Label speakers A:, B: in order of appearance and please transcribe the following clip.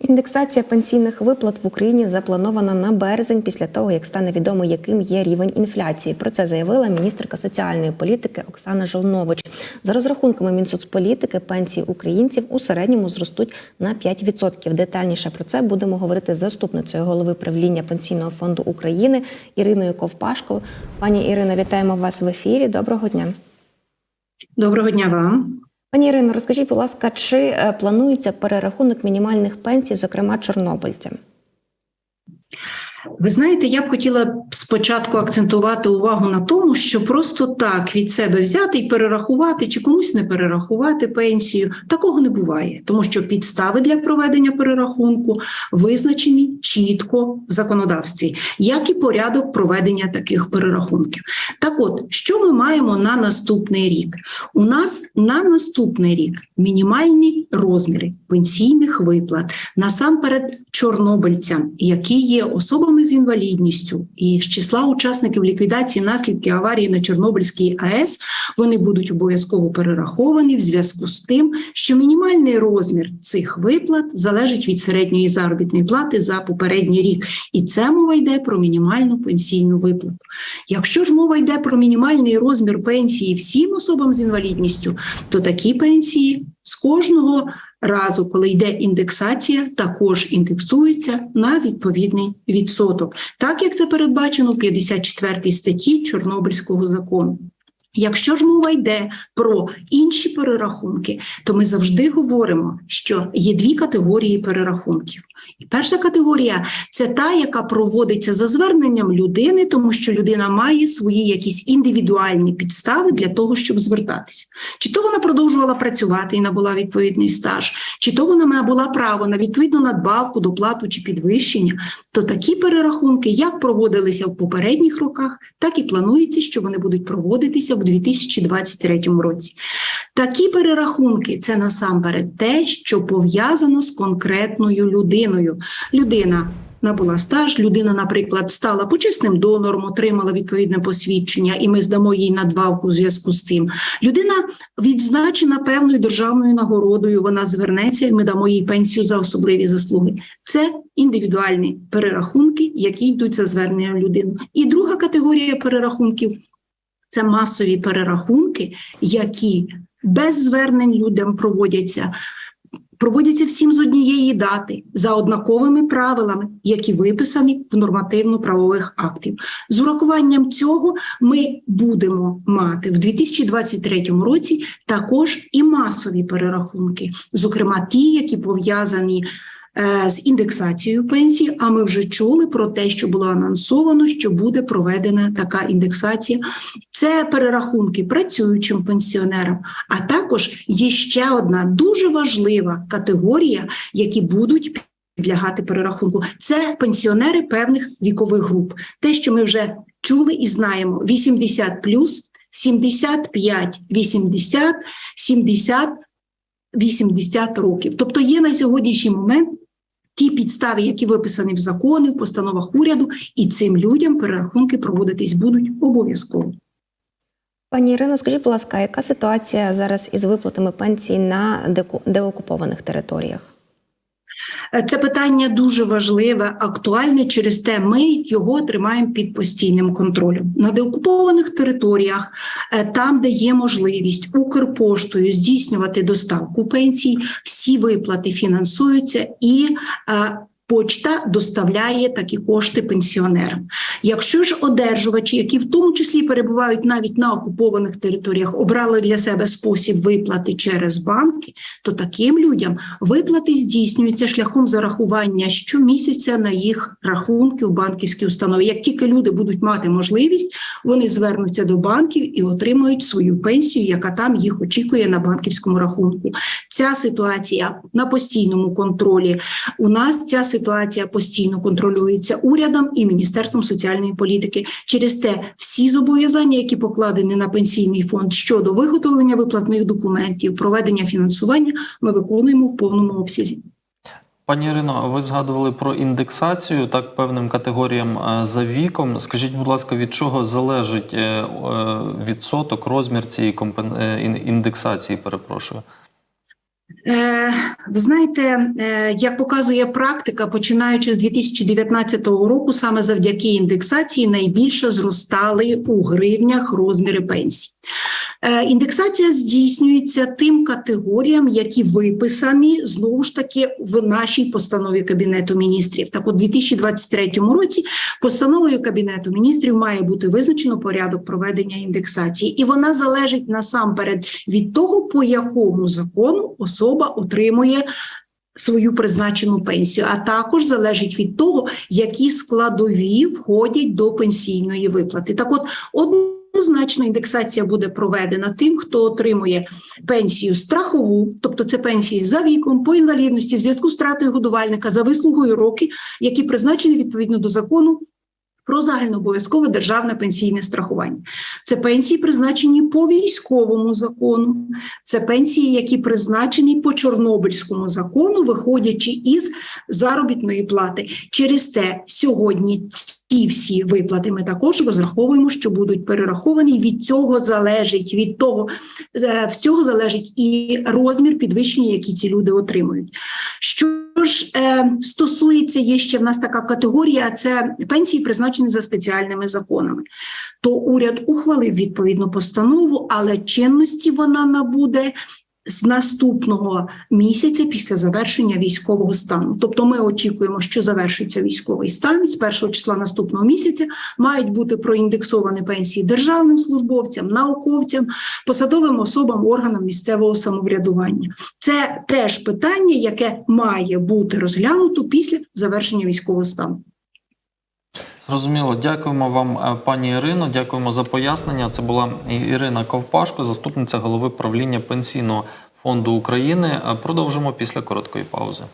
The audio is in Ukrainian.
A: Індексація пенсійних виплат в Україні запланована на березень після того, як стане відомо, яким є рівень інфляції. Про це заявила міністерка соціальної політики Оксана Жолнович. За розрахунками Мінсоцполітики, пенсії українців у середньому зростуть на 5%. Детальніше про це будемо говорити з заступницею голови правління пенсійного фонду України Іриною Ковпашко. Пані Ірино, вітаємо вас в ефірі. Доброго дня.
B: Доброго дня вам.
A: Пані Ірино, розкажіть, будь ласка, чи е, планується перерахунок мінімальних пенсій, зокрема чорнобильцям?
B: Ви знаєте, я б хотіла спочатку акцентувати увагу на тому, що просто так від себе взяти і перерахувати чи комусь не перерахувати пенсію, такого не буває, тому що підстави для проведення перерахунку визначені чітко в законодавстві, як і порядок проведення таких перерахунків. Так от, що ми маємо на наступний рік? У нас на наступний рік мінімальні розміри пенсійних виплат насамперед чорнобильцям, які є особами з інвалідністю, і з числа учасників ліквідації наслідків аварії на Чорнобильській АЕС вони будуть обов'язково перераховані в зв'язку з тим, що мінімальний розмір цих виплат залежить від середньої заробітної плати за попередній рік, і це мова йде про мінімальну пенсійну виплату. Якщо ж мова йде про мінімальний розмір пенсії всім особам з інвалідністю, то такі пенсії з кожного разу, коли йде індексація, також індексується на відповідний відсоток, так як це передбачено в 54 статті Чорнобильського закону. Якщо ж мова йде про інші перерахунки, то ми завжди говоримо, що є дві категорії перерахунків. І перша категорія це та, яка проводиться за зверненням людини, тому що людина має свої якісь індивідуальні підстави для того, щоб звертатися. Чи то вона продовжувала працювати і набула відповідний стаж, чи то вона була право на відповідну надбавку, доплату чи підвищення, то такі перерахунки як проводилися в попередніх роках, так і планується, що вони будуть проводитися в 2023 році. Такі перерахунки це насамперед те, що пов'язано з конкретною людиною. Людина набула стаж, людина, наприклад, стала почесним донором, отримала відповідне посвідчення, і ми здамо їй надбавку у зв'язку з цим. Людина відзначена певною державною нагородою. Вона звернеться, і ми дамо їй пенсію за особливі заслуги. Це індивідуальні перерахунки, які йдуть за зверненням людини. І друга категорія перерахунків це масові перерахунки, які без звернень людям проводяться. Проводяться всім з однієї дати за однаковими правилами, які виписані в нормативно-правових актів. З урахуванням цього ми будемо мати в 2023 році також і масові перерахунки, зокрема ті, які пов'язані з індексацією пенсії. А ми вже чули про те, що було анонсовано, що буде проведена така індексація. Це перерахунки працюючим пенсіонерам, а також є ще одна дуже важлива категорія, які будуть підлягати перерахунку. Це пенсіонери певних вікових груп. Те, що ми вже чули і знаємо: 80 плюс, 75, 80, 70, 80 років. Тобто є на сьогоднішній момент ті підстави, які виписані в закони, в постановах уряду, і цим людям перерахунки проводитись будуть обов'язково.
A: Пані Ірино, скажіть, будь ласка, яка ситуація зараз із виплатами пенсій на деокупованих територіях?
B: Е, Це питання дуже важливе, актуальне. Через те ми його тримаємо під постійним контролем на деокупованих територіях, е, там, де є можливість Укрпоштою здійснювати доставку пенсій, всі виплати фінансуються і. Почта доставляє такі кошти пенсіонерам. Якщо ж одержувачі, які в тому числі перебувають навіть на окупованих територіях, обрали для себе спосіб виплати через банки, то таким людям виплати здійснюються шляхом зарахування щомісяця на їх рахунки у банківській установі. Як тільки люди будуть мати можливість, вони звернуться до банків і отримують свою пенсію, яка там їх очікує на банківському рахунку. Ця ситуація на постійному контролі. У нас ця ситуація постійно контролюється урядом і міністерством соціальної політики. Через те всі зобов'язання, які покладені на пенсійний фонд щодо виготовлення виплатних документів, проведення фінансування, ми виконуємо в повному обсязі.
C: Пані Ірино, ви згадували про індексацію так певним категоріям е, за віком. Скажіть, будь ласка, від чого залежить е, е, відсоток, розмір цієї індексації? Перепрошую.
B: Е, Ви знаєте, е, як показує практика, починаючи з 2019 року, саме завдяки індексації найбільше зростали у гривнях розміри пенсій. Е, Індексація здійснюється тим категоріям, які виписані знову ж таки в нашій постанові Кабінету міністрів. Так, у 2023 році постановою Кабінету міністрів має бути визначено порядок проведення індексації, і вона залежить насамперед від того, по якому закону особа отримує свою призначену пенсію, а також залежить від того, які складові входять до пенсійної виплати. Так, от однозначно індексація буде проведена тим, хто отримує пенсію страхову, тобто це пенсії за віком, по інвалідності, в зв'язку з втратою годувальника за вислугою роки, які призначені відповідно до закону. Про загальнообов'язкове державне пенсійне страхування. Це пенсії, призначені по військовому закону, це пенсії, які призначені по Чорнобильському закону, виходячи із заробітної плати. Через те сьогодні ці всі виплати ми також розраховуємо, що будуть перераховані. Від цього залежить від того, е, з цього залежить і розмір підвищення, які ці люди отримують. Що ж е, стосується, є ще в нас така категорія: це пенсії, призначені за спеціальними законами. То уряд ухвалив відповідну постанову, але чинності вона набуде з наступного місяця після завершення військового стану. Тобто, ми очікуємо, що завершиться військовий стан з першого числа наступного місяця. Мають бути проіндексовані пенсії державним службовцям, науковцям, посадовим особам, органам місцевого самоврядування. Це теж питання, яке має бути розглянуто після завершення військового стану.
C: Зрозуміло, дякуємо вам, е, пані Ірино. Дякуємо за пояснення. Це була Ірина Ковпашко, заступниця голови правління Пенсійного фонду України. Е, Продовжимо після короткої паузи.